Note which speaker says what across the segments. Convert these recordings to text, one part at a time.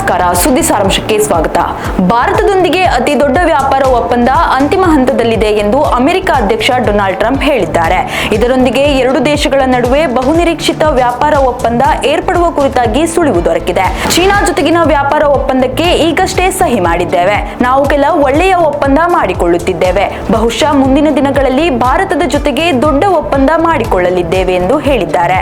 Speaker 1: ನಮಸ್ಕಾರ. ಸುದ್ದಿ ಸಾರಾಂಶಕ್ಕೆ ಸ್ವಾಗತ. ಭಾರತದೊಂದಿಗೆ ಅತಿ ದೊಡ್ಡ ವ್ಯಾಪಾರ ಒಪ್ಪಂದ ಅಂತಿಮ ಹಂತದಲ್ಲಿದೆ ಎಂದು ಅಮೆರಿಕ ಅಧ್ಯಕ್ಷ ಡೊನಾಲ್ಡ್ ಟ್ರಂಪ್ ಹೇಳಿದ್ದಾರೆ. ಇದರೊಂದಿಗೆ ಎರಡು ದೇಶಗಳ ನಡುವೆ ಬಹುನಿರೀಕ್ಷಿತ ವ್ಯಾಪಾರ ಒಪ್ಪಂದ ಏರ್ಪಡುವ ಕುರಿತಾಗಿ ಸುಳಿವು ದೊರಕಿದೆ. ಚೀನಾ ಜೊತೆಗಿನ ವ್ಯಾಪಾರ ಒಪ್ಪಂದಕ್ಕೆ ಈಗಷ್ಟೇ ಸಹಿ ಮಾಡಿದ್ದೇವೆ. ನಾವು ಕೆಲ ಒಳ್ಳೆಯ ಒಪ್ಪಂದ ಮಾಡಿಕೊಳ್ಳುತ್ತಿದ್ದೇವೆ. ಬಹುಶಃ ಮುಂದಿನ ದಿನಗಳಲ್ಲಿ ಭಾರತದ ಜೊತೆಗೆ ದೊಡ್ಡ ಒಪ್ಪಂದ ಮಾಡಿಕೊಳ್ಳಲಿದ್ದೇವೆ ಎಂದು ಹೇಳಿದ್ದಾರೆ.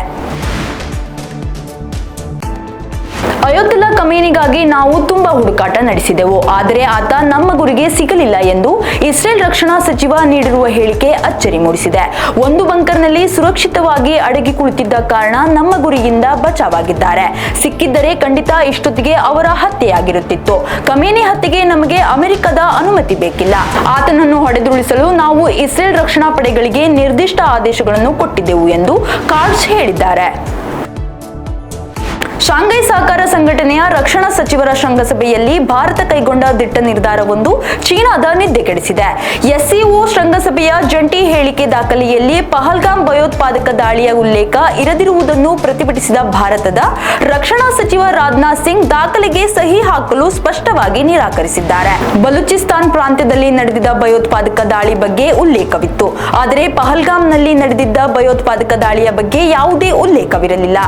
Speaker 1: ಅಯೋಧ್ಯೆಯ ಕಮೇನಿಗಾಗಿ ನಾವು ತುಂಬಾ ಹುಡುಕಾಟ ನಡೆಸಿದೆವು. ಆದರೆ ಆತ ನಮ್ಮ ಗುರಿಗೆ ಸಿಗಲಿಲ್ಲ ಎಂದು ಇಸ್ರೇಲ್ ರಕ್ಷಣಾ ಸಚಿವ ನೀಡಿರುವ ಹೇಳಿಕೆ ಅಚ್ಚರಿ ಮೂಡಿಸಿದೆ. ಒಂದು ಬಂಕರ್ನಲ್ಲಿ ಸುರಕ್ಷಿತವಾಗಿ ಅಡಗಿ ಕುಳಿತಿದ್ದ ಕಾರಣ ನಮ್ಮ ಗುರಿಯಿಂದ ಬಚಾವಾಗಿದ್ದಾರೆ. ಸಿಕ್ಕಿದ್ದರೆ ಖಂಡಿತ ಇಷ್ಟೊತ್ತಿಗೆ ಅವರ ಹತ್ಯೆಯಾಗಿರುತ್ತಿತ್ತು. ಕಮೇನಿ ಹತ್ಯೆಗೆ ನಮಗೆ ಅಮೆರಿಕದ ಅನುಮತಿ ಬೇಕಿಲ್ಲ. ಆತನನ್ನು ಹೊಡೆದುರುಳಿಸಲು ನಾವು ಇಸ್ರೇಲ್ ರಕ್ಷಣಾ ಪಡೆಗಳಿಗೆ ನಿರ್ದಿಷ್ಟ ಆದೇಶಗಳನ್ನು ಕೊಟ್ಟಿದ್ದೆವು ಎಂದು ಕಾರ್ಡ್ಸ್ ಹೇಳಿದ್ದಾರೆ. ಶಾಂಘೈ ಸಹಕಾರ ಸಂಘಟನೆಯ ರಕ್ಷಣಾ ಸಚಿವರ ಶೃಂಗಸಭೆಯಲ್ಲಿ ಭಾರತ ಕೈಗೊಂಡ ದಿಟ್ಟ ನಿರ್ಧಾರವೊಂದು ಚೀನಾದ ನಿದ್ದೆ ಕೆಡಿಸಿದೆ. ಎಸ್ಸಿಒ ಶೃಂಗಸಭೆಯ ಜಂಟಿ ಹೇಳಿಕೆ ದಾಖಲೆಯಲ್ಲಿ ಪಹಲ್ಗಾಮ್ ಭಯೋತ್ಪಾದಕ ದಾಳಿಯ ಉಲ್ಲೇಖ ಇರದಿರುವುದನ್ನು ಪ್ರತಿಭಟಿಸಿದ ಭಾರತದ ರಕ್ಷಣಾ ಸಚಿವ ರಾಜನಾಥ್ ಸಿಂಗ್ ದಾಖಲೆಗೆ ಸಹಿ ಹಾಕಲು ಸ್ಪಷ್ಟವಾಗಿ ನಿರಾಕರಿಸಿದ್ದಾರೆ. ಬಲೂಚಿಸ್ತಾನ್ ಪ್ರಾಂತ್ಯದಲ್ಲಿ ನಡೆದಿದ್ದ ಭಯೋತ್ಪಾದಕ ದಾಳಿ ಬಗ್ಗೆ ಉಲ್ಲೇಖವಿತ್ತು. ಆದರೆ ಪಹಲ್ಗಾಮ್ನಲ್ಲಿ ನಡೆದಿದ್ದ ಭಯೋತ್ಪಾದಕ ದಾಳಿಯ ಬಗ್ಗೆ ಯಾವುದೇ ಉಲ್ಲೇಖವಿರಲಿಲ್ಲ.